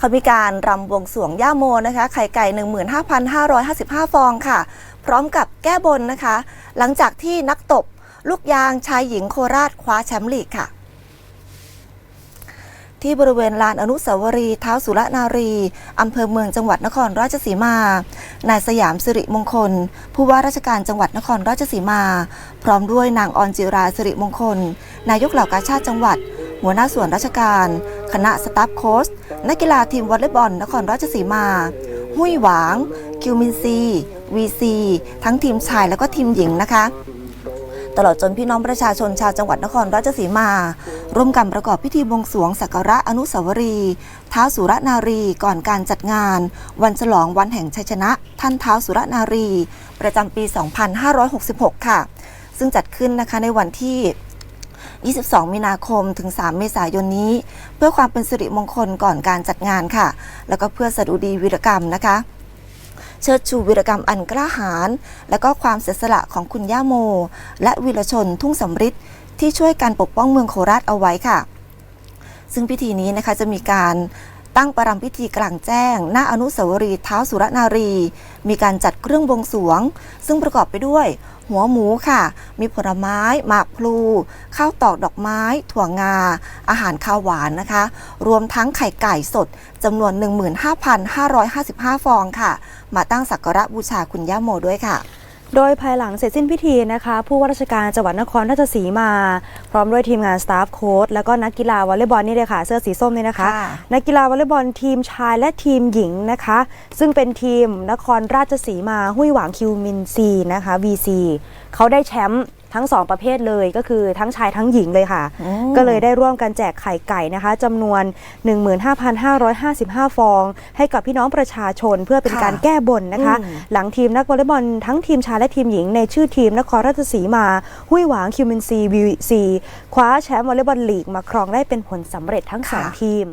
เขามีการรำบวงสรวงย่าโมนะคะไข่ไก่ 15,555 ฟองค่ะ พร้อมกับแก้บนนะคะ หลังจากที่นักตบลูกยางชายหญิงโคราชคว้าแชมป์ลีกค่ะ ที่บริเวณลานอนุสาวรีย์เท้าสุรนารีอำเภอเมืองจังหวัดนครราชสีมานายสยามสิริมงคล ผู้ว่าราชการจังหวัดนครราชสีมา พร้อมด้วยนางออนจิราสิริมงคล นายกเหล่ากาชาติจังหวัด หัวหน้าส่วนราชการ คณะสตาฟโค้ชนักกีฬาทีมวอลเลย์บอลนครราชสีมา หุยหวาง คิวมินซี วีซี ทั้งทีมชายและก็ทีมหญิงนะคะ ตลอดจนพี่น้องประชาชนชาวจังหวัดนครราชสีมา ร่วมกันประกอบพิธีบวงสรวงสักการะอนุสาวรีย์ท้าวสุรนารีก่อนการจัดงาน วันฉลองวันแห่งชัยชนะ ท่านท้าวสุรนารี ประจำปี 2566 ค่ะ ซึ่งจัดขึ้นนะคะในวันที่ 22 มีนาคมถึง 3 เมษายนนี้ เพื่อความเป็นสิริมงคลก่อนการจัดงานค่ะ แล้วก็เพื่อสดุดีวีรกรรมนะคะเชิดชูวีรกรรมอันกล้าหาญและก็ความเสียสละของคุณย่าโม และวีรชนทุ่งสำริดที่ช่วยกันปกป้องเมืองโคราชเอาไว้ค่ะ ซึ่งพิธีนี้นะคะจะมีการ ตั้งประรำพิธีกลางแจ้ง หน้าอนุสาวรีย์เท้าสุรนารี มีการจัดเครื่องบวงสวง ซึ่งประกอบไปด้วย หัวหมูค่ะ มีผลไม้ หมากพลู ข้าวตอกดอกไม้ ถั่วงา อาหารข้าวหวานนะคะ รวมทั้งไข่ไก่สดจำนวน 15,555 ฟองค่ะ มาตั้งสักการะบูชาคุณย่าโมด้วยค่ะ โดยภายหลังเสร็จสิ้นพิธีนะคะ ผู้ว่าราชการจังหวัดนครราชสีมา พร้อมด้วยทีมงานสตาฟโค้ชแล้วก็นักกีฬาวอลเลย์บอลนี่เลยค่ะเสื้อสีส้มนี่นะคะค่ะนักกีฬาวอลเลย์บอลทีมชายและทีมหญิงนะคะ ซึ่งเป็นทีมนครราชสีมาหุยหวางคิวมินซีนะคะ VC เขาได้แชมป์ ทั้ง 2 ประเภทเลยก็คือทั้งชายทั้งหญิงเลยค่ะอืมก็เลยได้ร่วมกันแจกไข่ไก่นะคะจำนวน 15,555 ฟอง ให้กับพี่น้องประชาชนเพื่อเป็นค่ะการแก้บนนะคะอืมหลังทีมนักวอลเลย์บอลทั้งทีมชายและทีมหญิง ในชื่อทีมนครราชสีมาหุยหวางคิวมินซีวีซีคว้าแชมป์วอลเลย์บอลลีกมาครองได้เป็นผลสำเร็จทั้งสองค่ะทีม